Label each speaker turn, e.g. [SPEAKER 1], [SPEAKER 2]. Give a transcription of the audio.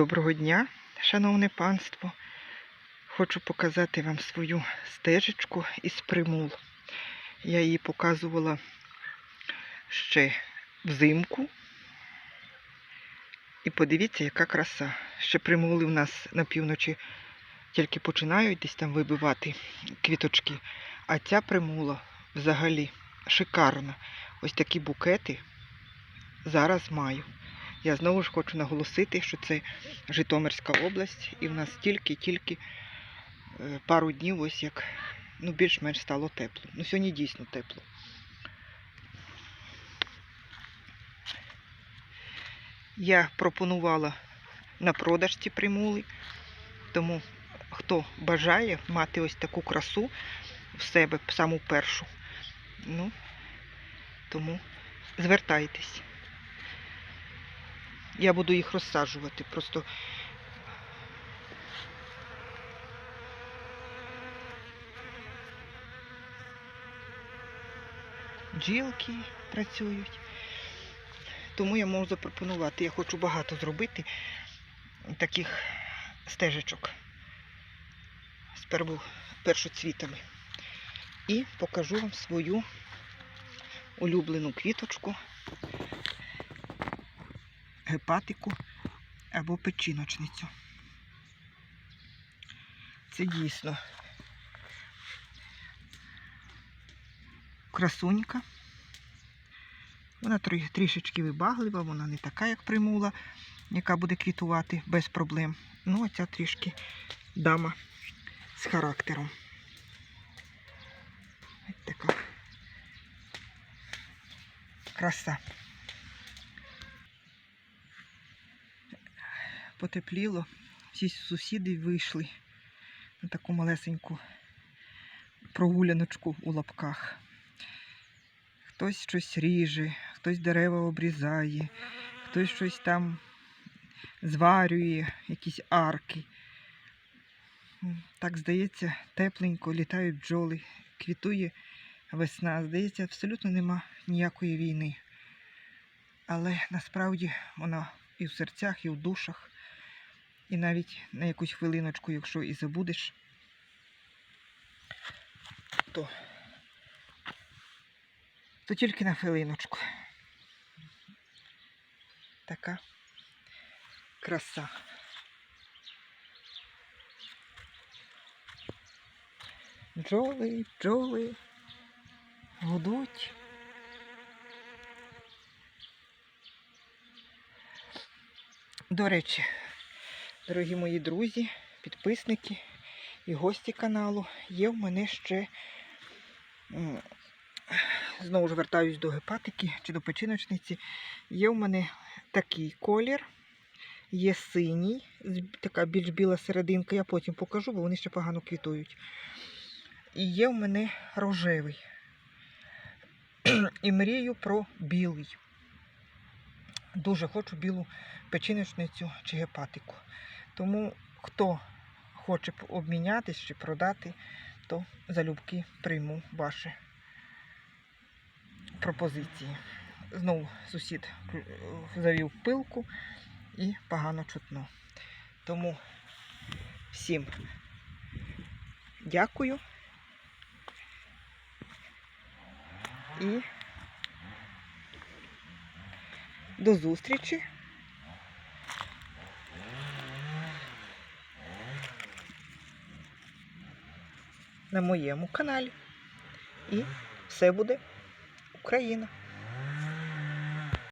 [SPEAKER 1] Доброго дня, шановне панство. Хочу показати вам свою стежечку із примул. Я її показувала ще взимку. І подивіться, яка краса. Ще примули в нас на півночі тільки починають десь там вибивати квіточки. А ця примула взагалі шикарна. Ось такі букети зараз маю. Я знову ж хочу наголосити, що це Житомирська область, і в нас тільки-тільки е, пару днів, ось як ну, більш-менш стало тепло. Ну, сьогодні дійсно тепло. Я пропонувала на продаж ці примули, тому хто бажає мати ось таку красу в себе, саму першу, ну, тому звертайтесь. Я буду їх розсаджувати. Просто бджілки працюють. Тому я можу запропонувати. Я хочу багато зробити таких стежечок з першоцвітами. І покажу вам свою улюблену квіточку гепатику або печіночницю. Це дійсно красунька. Вона трішечки вибаглива, вона не така, як примула, яка буде квітувати без проблем. Ну, а ця трішки дама з характером. Ось така краса. Потепліло. Всі сусіди вийшли на таку малесеньку прогуляночку у лапках. Хтось щось ріже, хтось дерева обрізає, хтось щось там зварює, якісь арки. Так, здається, тепленько літають бджоли, квітує весна. Здається, абсолютно нема ніякої війни. Але насправді вона і в серцях, і в душах. І навіть на якусь хвилиночку, якщо і забудеш, то, то тільки на хвилиночку. Така краса. Бджоли, бджоли гудуть. До речі, дорогі мої друзі, підписники і гості каналу, є в мене ще, знову ж вертаюсь до гепатики чи до печіночниці, є в мене такий колір, є синій, така більш біла серединка, я потім покажу, бо вони ще погано квітують. І є в мене рожевий. І мрію про білий. Дуже хочу білу печіночницю чи гепатику. Тому хто хоче обмінятись чи продати, то залюбки прийму ваші пропозиції. Знову сусід завів пилку і погано чутно. Тому всім дякую і до зустрічі. На моєму каналі. І все буде Україна.